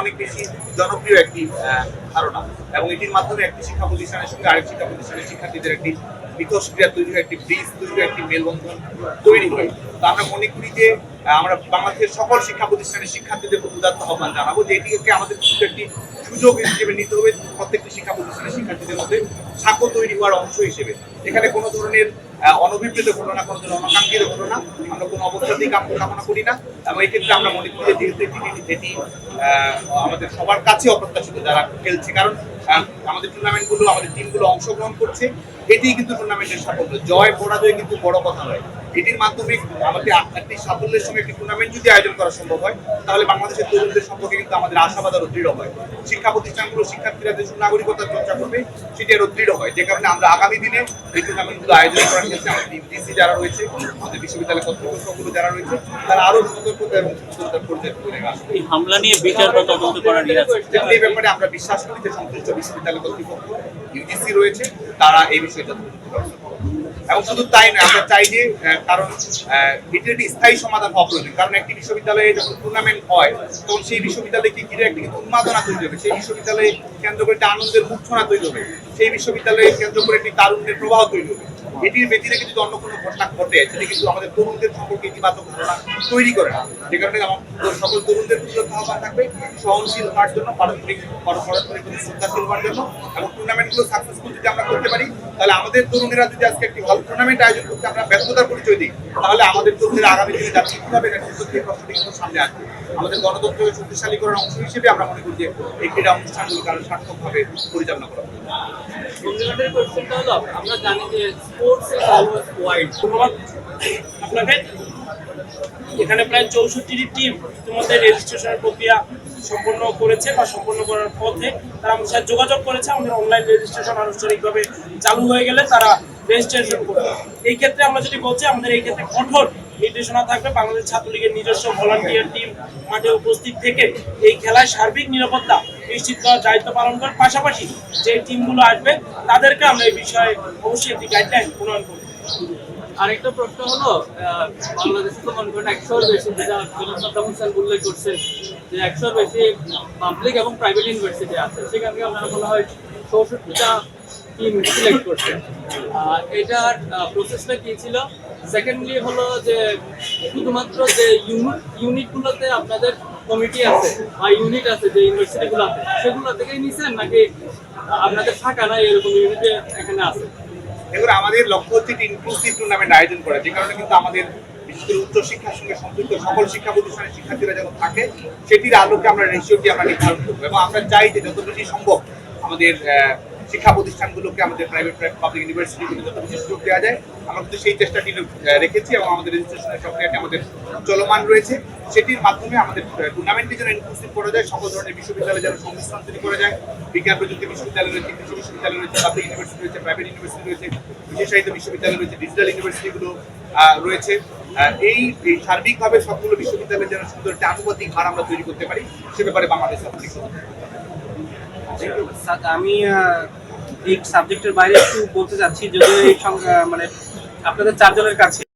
অনেক বেশি জনপ্রিয় একটি ধারণা। এবং এটির মাধ্যমে একটি শিক্ষা প্রতিষ্ঠানের সঙ্গে আরেক শিক্ষা প্রতিষ্ঠানের শিক্ষার্থীদের একটি মিথস্ক্রিয়া তৈরি হয় একটি ব্রিজ তৈরি একটি মেলবন্ধন তৈরি হয় তো আমরা মনে করি যে আমরা বাংলাদেশের সকল শিক্ষা প্রতিষ্ঠানের শিক্ষার্থীদের উদাত্ত আহ্বান জানাব যে এটিকে আমাদের একটি সুযোগ হিসেবে নিতে হবে প্রত্যেকটি শিক্ষা প্রতিষ্ঠানের শিক্ষার্থীদের মধ্যে সাক্ষ্য তৈরি হওয়ার অংশ হিসেবে। এখানে কোনো ধরনের অনভিপ্রেত ঘটনা, কোনো ধরনের অনাকাঙ্ক্ষিত ঘটনা, আমরা কোনো অবস্থাতেই কাম কামনা করি না। এবং এই ক্ষেত্রে আমরা মনে করি যেহেতু এটি এটি আমাদের সবার কাছে অপ্রত্যাশিত যারা খেলছে। কারণ আমাদের টুর্নামেন্টগুলো আমাদের টিমগুলো অংশগ্রহণ করছে। এটিই কিন্তু টুর্নামেন্টের সাফল্য। জয়, পরাজয় কিন্তু বড় কথা নয়। এটির মাধ্যমে আমাদের একটি সাফল্যের সঙ্গে একটি টুর্নামেন্ট যদি আয়োজন করা সম্ভব হয় তাহলে বাংলাদেশের তরুণদের সম্পর্কে কিন্তু আমাদের আশাবাদ আরও দৃঢ় হয়। শিক্ষা প্রতিষ্ঠানগুলো শিক্ষার্থীরা যে নাগরিকতার চর্চা করবে সেটি আরও দৃঢ় হয়। যে কারণে আমরা আগামী দিনে এই টুর্নামেন্টগুলো আয়োজন করার ক্ষেত্রে আমাদের ইউজিসি যারা রয়েছে আমাদের বিশ্ববিদ্যালয় কর্তৃপক্ষগুলো যারা রয়েছে তারা আরও সতর্কতা এবং সচেতনতার পর্যায়ে আসবে এই হামলা নিয়ে বিচার বা তদন্ত করার এই ব্যাপারে আমরা বিশ্বাস করি যে সংশ্লিষ্ট বিশ্ববিদ্যালয় কর্তৃপক্ষ ইউজিসি রয়েছে তারা এই বিষয়টা তদন্ত করবে। এবং শুধু তাই নয়, আমরা চাই যে কারণ এটির একটি স্থায়ী সমাধান হওয়া প্রয়োজন। কারণ একটি বিশ্ববিদ্যালয়ে যখন টুর্নামেন্ট হয়, তখন সেই বিশ্ববিদ্যালয়কে ঘিরে একটি কিন্তু উন্মাদনা তৈরি হবে। সেই বিশ্ববিদ্যালয়ে কেন্দ্র করে একটি আনন্দের মূর্ছনা তৈরি হবে। সেই বিশ্ববিদ্যালয়ে কেন্দ্র করে একটি তারুণ্যের প্রবাহ তৈরি হবে। এটির ব্যতিরেকে যদি অন্য কোনো ঘটনা ঘটে, সেটা কিন্তু আমাদের তরুণদের সম্পর্কে ইতিবাচক ধারণা তৈরি করে না। যে কারণে আমার সকল তরুণদের প্রতি আহ্বান থাকবে, সহনশীল হওয়ার জন্য পারস্পরিক পর- পরস্পরের প্রতি শ্রদ্ধাশীল হওয়ার জন্য, এবং টুর্নামেন্টগুলো সাকসেসফুল যদি আমরা করতে পারি, তাহলে আমাদের তরুণেরা যদি আজকে একটি ভালো টুর্নামেন্ট আয়োজন করতে আমরা ব্যর্থতার পরিচয় দিই, তাহলে আমাদের তরুণেরা আগামী দিনে যাচ্ছে কীভাবে দিয়ে প্রশ্নটি কিন্তু সামনে আসবে। আমাদের গণতন্ত্রকে শক্তিশালী করার অংশ হিসেবে আমরা মনে করি যে এই ক্রীড়া অনুষ্ঠানগুলো কারণ সার্থকভাবে পরিচালনা করা হবে কমপ্লিমেন্টারি কোয়েশ্চেনটা হলো, আমরা জানি যে স্পোর্টস ইজ অলওয়েজ ওয়াইড আপনাকে এখানে প্রায় চৌষট্টিটি টিম ইতিমধ্যে রেজিস্ট্রেশনের প্রক্রিয়া সম্পন্ন করেছে বা সম্পন্ন করার পথে তারা আমাদের সাথে যোগাযোগ করেছে, আমাদের অনলাইন রেজিস্ট্রেশন আনুষ্ঠানিকভাবে চালু হয়ে গেলে তারা রেজিস্ট্রেশন করবে। এই ক্ষেত্রে আমরা যদি বলছি, আমাদের এই ক্ষেত্রে কঠোর নির্দেশনা থাকবে। বাংলাদেশ ছাত্রলীগের নিজস্ব ভলান্টিয়ার টিম মাঠে উপস্থিত থেকে এই খেলায় সার্বিক নিরাপত্তা নিশ্চিত করার দায়িত্ব পালন করার পাশাপাশি যে টিমগুলো আসবে তাদেরকে আমরা এই বিষয়ে অবশ্যই একটি গাইডলাইন প্রণয়ন করব। আরেকটা প্রশ্ন হলো বাংলাদেশে তো মনে করেন একশোর বেশি যেটা উল্লেখ করছেন যে একশোর বেশি পাবলিক এবং প্রাইভেট ইউনিভার্সিটি আছে সেখান থেকে আপনারা মনে হয় চৌষট্টিটা টিম সিলেক্ট করছেন আহ, এটার প্রসেসটা কি ছিল? সেকেন্ডলি হলো যে শুধুমাত্র যে ইউনিট ইউনিটগুলোতে আপনাদের কমিটি আছে বা ইউনিট আছে যে ইউনিভার্সিটিগুলোতে সেগুলো থেকেই নিছেন নাকি আপনাদের থাকা নাই এরকম ইউনিটে এখানে আছে? এবার আমাদের লক্ষ্য হচ্ছে ইনক্লুসিভ টুর্নামেন্ট আয়োজন করা, যে কারণে কিন্তু আমাদের বিশেষ করে উচ্চ শিক্ষার সঙ্গে সম্পৃক্ত সকল শিক্ষা প্রতিষ্ঠানের শিক্ষার্থীরা যখন থাকে, সেটির আলোকে আমরা রেশিওটি আমরা নির্ধারণ করব। এবং আমরা চাই যে যত বেশি সম্ভব আমাদের শিক্ষা প্রতিষ্ঠানগুলোকে আমাদের প্রাইভেট পাবলিক ইউনিভার্সিটিগুলো যত বেশি সুযোগ দেওয়া যায়। আমরা কিন্তু সেই চেষ্টাটি রেখেছি এবং আমাদের রেজিস্ট্রেশনের প্রক্রিয়াটি আমাদের চলমান রয়েছে। সেটির মাধ্যমে আমাদের টুর্নামেন্টটি যেন ইনক্লুসিভ করা যায়, সকল ধরনের বিশ্ববিদ্যালয় যেন সংমিশ্রণ তৈরি করা যায়। বিজ্ঞান প্রযুক্তি বিশ্ববিদ্যালয় রয়েছে, কৃষি বিশ্ববিদ্যালয় রয়েছে পাবলিক ইউনিভার্সিটি রয়েছে প্রাইভেট ইউনিভার্সিটি রয়েছে, বিশেষায়িত বিশ্ববিদ্যালয় রয়েছে ডিজিটাল ইউনিভার্সিটিগুলো রয়েছে। এই এই সার্বিকভাবে সবগুলো বিশ্ববিদ্যালয়ের যেন সুন্দর একটা আনুপাতিক হার আমরা তৈরি করতে পারি, সে ব্যাপারে বাংলাদেশ আমি এই সাবজেক্টের বাইরে একটু বলতে চাচ্ছি যদি এই মানে আপনাদের চারজনের কাছে।